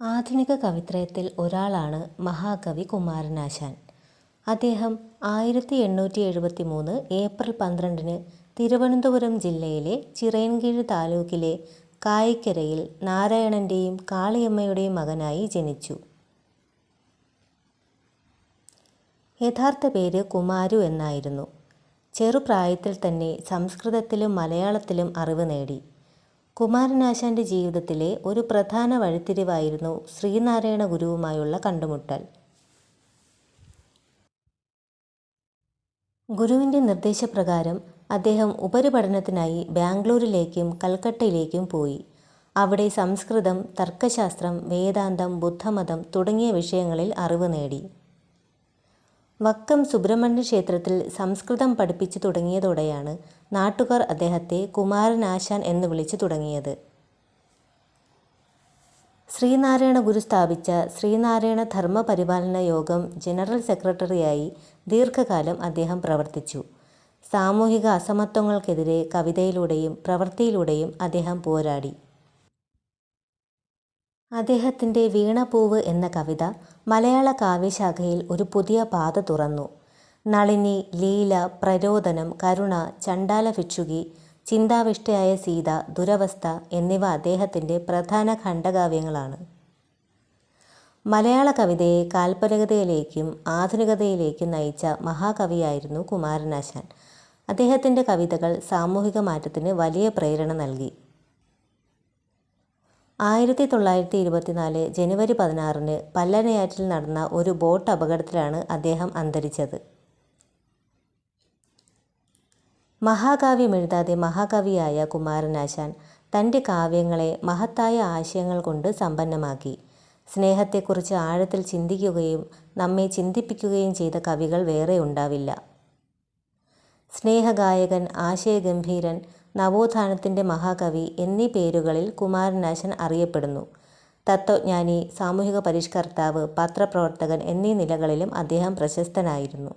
ആധുനിക കവിത്രയത്തിൽ ഒരാളാണ് മഹാകവി കുമാരനാശാൻ. അദ്ദേഹം ആയിരത്തി എണ്ണൂറ്റി എഴുപത്തി മൂന്ന് ഏപ്രിൽ പന്ത്രണ്ടിന് തിരുവനന്തപുരം ജില്ലയിലെ ചിറയൻകീഴ് താലൂക്കിലെ കായിക്കരയിൽ നാരായണന്റെയും കാളിയമ്മയുടെയും മകനായി ജനിച്ചു. യഥാർത്ഥ പേര് കുമാരു എന്നായിരുന്നു. ചെറുപ്രായത്തിൽ തന്നെ സംസ്കൃതത്തിലും മലയാളത്തിലും അറിവ് നേടി. കുമാരനാശാന്റെ ജീവിതത്തിലെ ഒരു പ്രധാന വഴിത്തിരിവായിരുന്നു ശ്രീനാരായണ ഗുരുവുമായുള്ള കണ്ടുമുട്ടൽ. ഗുരുവിന്റെ നിർദ്ദേശപ്രകാരം അദ്ദേഹം ഉപരിപഠനത്തിനായി ബാംഗ്ലൂരിലേക്കും കൽക്കട്ടയിലേക്കും പോയി. അവിടെ സംസ്കൃതം, തർക്കശാസ്ത്രം, വേദാന്തം, ബുദ്ധമതം തുടങ്ങിയ വിഷയങ്ങളിൽ അറിവ് നേടി. വക്കം സുബ്രഹ്മണ്യ ക്ഷേത്രത്തിൽ സംസ്കൃതം പഠിപ്പിച്ചു തുടങ്ങിയതോടെയാണ് നാട്ടുകാർ അദ്ദേഹത്തെ കുമാരനാശാൻ എന്ന് വിളിച്ചു തുടങ്ങിയത്. ശ്രീനാരായണ ഗുരു സ്ഥാപിച്ച ശ്രീനാരായണ ധർമ്മ പരിപാലന യോഗം ജനറൽ സെക്രട്ടറിയായി ദീർഘകാലം അദ്ദേഹം പ്രവർത്തിച്ചു. സാമൂഹിക അസമത്വങ്ങൾക്കെതിരെ കവിതയിലൂടെയും പ്രവൃത്തിയിലൂടെയും അദ്ദേഹം പോരാടി. അദ്ദേഹത്തിന്റെ വീണപൂവ് എന്ന കവിത മലയാള കാവ്യശാഖയിൽ ഒരു പുതിയ പാത തുറന്നു. നളിനി, ലീല, പ്രരോദനം, കരുണ, ചണ്ടാല ഭിക്ഷുകി ചിന്താവിഷ്ടയായ സീത, ദുരവസ്ഥ എന്നിവ അദ്ദേഹത്തിന്റെ പ്രധാന ഖണ്ഡകാവ്യങ്ങളാണ്. മലയാള കവിതയെ കാൽപനികതയിലേക്കും ആധുനികതയിലേക്കും നയിച്ച മഹാകവിയായിരുന്നു കുമാരനാശാൻ. അദ്ദേഹത്തിന്റെ കവിതകൾ സാമൂഹിക മാറ്റത്തിന് വലിയ പ്രേരണ നൽകി. ആയിരത്തി തൊള്ളായിരത്തി ഇരുപത്തിനാല് ജനുവരി പതിനാറിന് പല്ലനയാറ്റിൽ നടന്ന ഒരു ബോട്ട് അപകടത്തിലാണ് അദ്ദേഹം അന്തരിച്ചത്. മഹാകാവ്യം എഴുതാതെ മഹാകവിയായ കുമാരനാശാൻ തന്റെ കാവ്യങ്ങളെ മഹത്തായ ആശയങ്ങൾ കൊണ്ട് സമ്പന്നമാക്കി. സ്നേഹത്തെക്കുറിച്ച് ആഴത്തിൽ ചിന്തിക്കുകയും നമ്മെ ചിന്തിപ്പിക്കുകയും ചെയ്ത കവികൾ വേറെ ഉണ്ടാവില്ല സ്നേഹഗായകൻ, ആശയഗംഭീരൻ, നവോത്ഥാനത്തിന്റെ മഹാകവി എന്നീ പേരുകളിൽ കുമാരനാശൻ അറിയപ്പെടുന്നു. തത്വജ്ഞാനി, സാമൂഹിക പരിഷ്കർത്താവ്, പത്രപ്രവർത്തകൻ എന്നീ നിലകളിലും അദ്ദേഹം പ്രശസ്തനായിരുന്നു.